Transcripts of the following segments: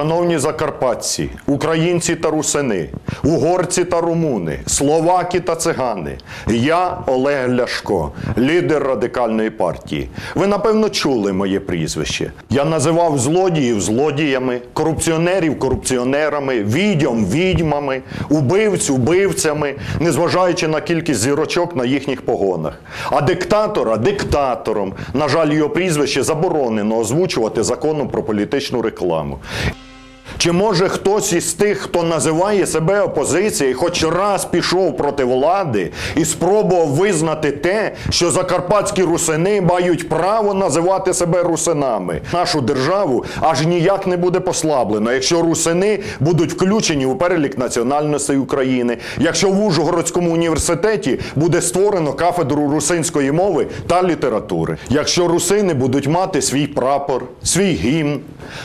Шановні закарпатці, українці та русини, угорці та румуни, словаки та цигани, я Олег Ляшко, лідер радикальної партії. Ви напевно чули моє прізвище. Я називав злодіїв злодіями, корупціонерів корупціонерами, відьом відьмами, убивць убивцями, незважаючи на кількість зірочок на їхніх погонах. А диктатора диктатором. На жаль, його прізвище заборонено озвучувати законом про політичну рекламу. Чи може хтось із тих, хто називає себе опозицією, хоч раз пішов проти влади і спробував визнати те, що закарпатські русини мають право називати себе русинами? Нашу державу аж ніяк не буде послаблено, якщо русини будуть включені у перелік національностей України, якщо в Ужгородському університеті буде створено кафедру русинської мови та літератури, якщо русини будуть мати свій прапор, свій гімн,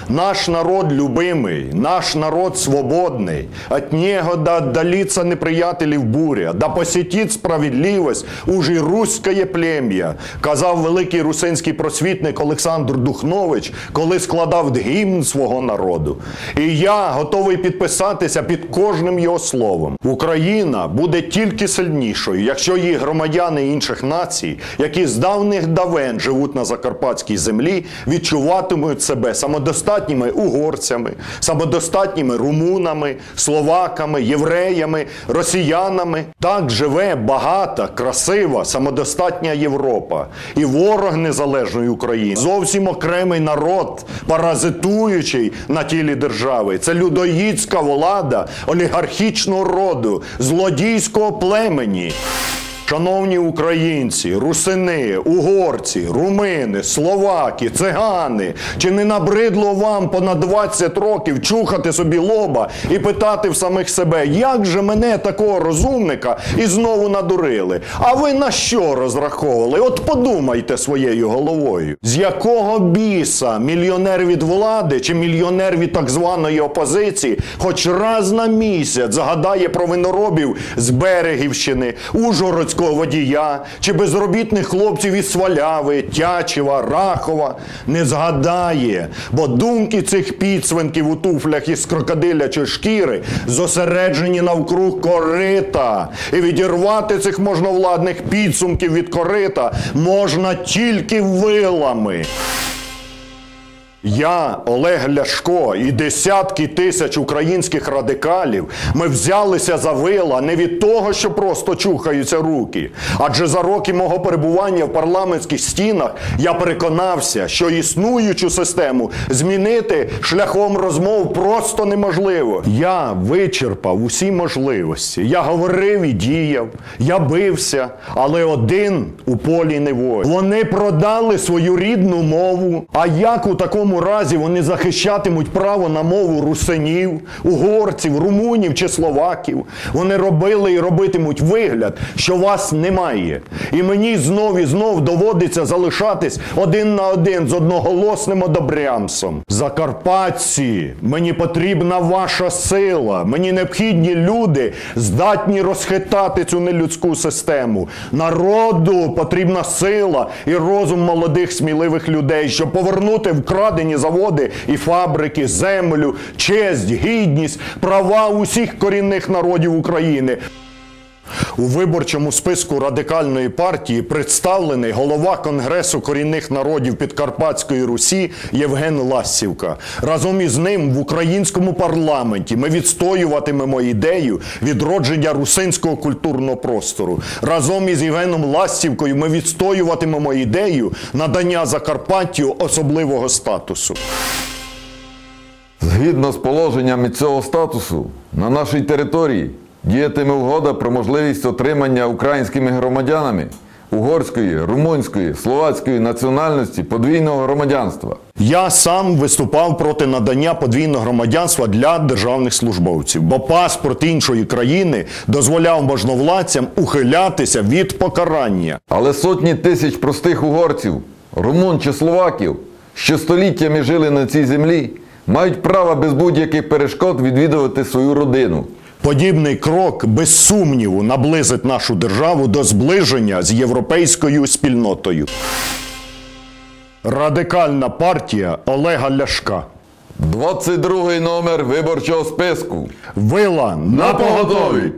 наш народ любимий. Наш народ свободный, от него да отдалится неприятелів буря, да посетить справедливость уже руське плем'я, казав великий русинський просвітник Олександр Духнович, коли складав гімн свого народу. І я готовий підписатися під кожним його словом. Україна буде тільки сильнішою, якщо її громадяни інших націй, які з давних давен живуть на закарпатській землі, відчуватимуть себе самодостатніми угорцями, самодостатніми румунами, словаками, євреями, росіянами. Так живе багата, красива, самодостатня Європа. І ворог незалежної України зовсім окремий народ, паразитуючий на тілі держави. Це людоїдська влада олігархічного роду, злодійського племені. Шановні українці, русини, угорці, румини, словаки, цигани, чи не набридло вам понад 20 років чухати собі лоба і питати в самих себе, як же мене такого розумника і знову надурили? А ви на що розраховували? От подумайте своєю головою, з якого біса мільйонер від влади чи мільйонер від так званої опозиції, хоч раз на місяць згадає про виноробів з Берегівщини, Ужгородського водія чи безробітних хлопців із Сваляви, Тячева, Рахова не згадає, бо думки цих підсвинків у туфлях із крокодилячої шкіри зосереджені навкруг корита. І відірвати цих можновладних підсумків від корита можна тільки вилами. Я, Олег Ляшко і десятки тисяч українських радикалів ми взялися за вила не від того, що просто чухаються руки. Адже за роки мого перебування в парламентських стінах я переконався, що існуючу систему змінити шляхом розмов просто неможливо. Я вичерпав усі можливості. Я говорив і діяв, я бився, але один у полі не воїн. Вони продали свою рідну мову. А як у такому разі вони захищатимуть право на мову русинів, угорців, румунів чи словаків? Вони робили і робитимуть вигляд, що вас немає. І мені знов і знов доводиться залишатись один на один з одноголосним одобрямсом. Закарпатці, мені потрібна ваша сила. Мені необхідні люди, здатні розхитати цю нелюдську систему. Народу потрібна сила і розум молодих сміливих людей, щоб повернути вкрадені заводи і фабрики, землю, честь, гідність, права усіх корінних народів України. У виборчому списку радикальної партії представлений голова Конгресу корінних народів Підкарпатської Русі Євген Лассівка. Разом із ним в українському парламенті ми відстоюватимемо ідею відродження русинського культурного простору. Разом із Євгеном Лассівкою ми відстоюватимемо ідею надання Закарпаттю особливого статусу. Згідно з положеннями цього статусу, на нашій території діятиме угода про можливість отримання українськими громадянами угорської, румунської, словацької національності подвійного громадянства. Я сам виступав проти надання подвійного громадянства для державних службовців, бо паспорт іншої країни дозволяв можновладцям ухилятися від покарання. Але сотні тисяч простих угорців, румун чи словаків, що століттями жили на цій землі, мають право без будь-яких перешкод відвідувати свою родину. Подібний крок, без сумніву, наблизить нашу державу до зближення з європейською спільнотою. Радикальна партія Олега Ляшка. 22 номер виборчого списку. Вила на поготові!